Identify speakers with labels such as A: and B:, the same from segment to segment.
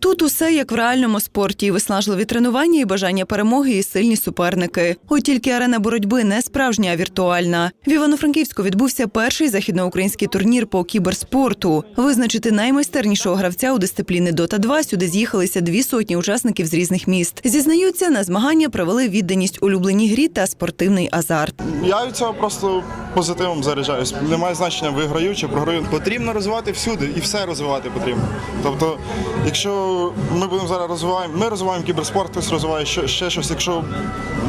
A: Тут усе як в реальному спорті: і виснажливі тренування, і бажання перемоги, і сильні суперники. От тільки арена боротьби не справжня, а віртуальна. В Івано-Франківську відбувся перший західноукраїнський турнір по кіберспорту. Визначити наймайстернішого гравця у дисципліни Дота 2 сюди з'їхалися дві сотні учасників з різних міст. Зізнаються, на змагання провели відданість улюбленій грі та спортивний азарт.
B: Я від цього просто позитивом заряджаюсь. Немає значення, виграю чи програю. Потрібно розвивати всюди і все розвивати потрібно. Тобто, якщо ми будемо зараз розвиваємо, ми розвиваємо кіберспорт, хтось розвиває ще, ще щось. Якщо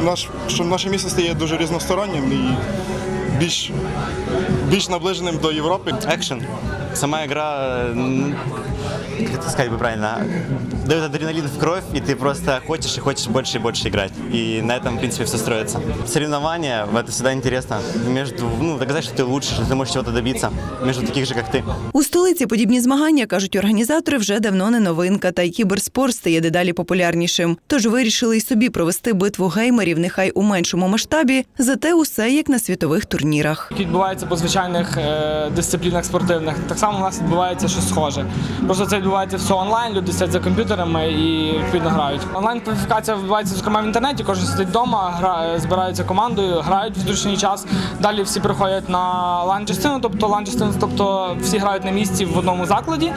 B: наш, що наше місто стає дуже різностороннім і більш, більш наближеним до Європи.
C: экшен. Сама игра, м, как это сказать бы правильно, дает адреналин в кровь, и ты просто хочешь и хочешь больше и больше играть. И на этом, в принципе, все строится. Соревнования, это всегда интересно. Между, ну, доказать, что ты лучше, что ты можешь чего-то добиться. Между таких же, как ты.
A: У столиці подібні змагання, кажуть організатори, вже давно не новинка, та й кіберспорт стає дедалі популярнішим. Тож вирішили й собі провести битву геймерів, нехай у меншому масштабі, зате усе як на світових турнірах.
D: які відбуваються по звичайних е, дисциплінах спортивних. Так само у нас відбувається щось схоже. Просто це відбувається все онлайн, люди сидять за комп'ютерами і відповідно грають. Онлайн кваліфікація відбувається зокрема в інтернеті. Кожен сидить вдома, грає, збираються командою, грають в зручний час. Далі всі приходять на лан-частину, тобто лан-частину, тобто всі грають на місці в одному закладі,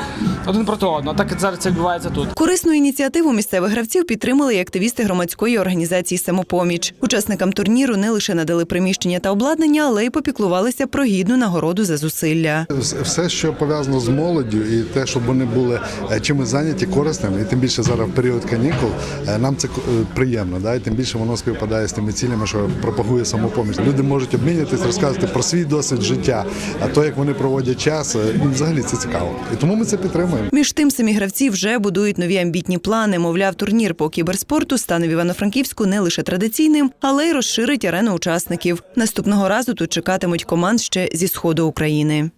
D: один проти одного. Так зараз це відбувається тут.
A: Корисну ініціативу місцевих гравців підтримали і активісти громадської організації Самопоміч. Учасникам турніру не лише надали приміщення та обладнання, але й попіклувалися про гідну нагороду за зусилля.
E: Все, що пов'язано з молоддю, і те, щоб вони були е, чимось зайняті, корисними, і тим більше зараз в період канікул, е, нам це е, приємно. Да? І тим більше воно співпадає з тими цілями, що пропагує самопоміч. Люди можуть обмінятися, розказувати про свій досвід життя, а то, як вони проводять час, е, ну, взагалі це цікаво. І тому ми це підтримуємо.
A: Між тим самі гравці вже будують нові амбітні плани. Мовляв, турнір по кіберспорту стане в Івано-Франківську не лише традиційним, але й розширить арену учасників. Наступного разу тут чекатимуть команд ще зі сходу України.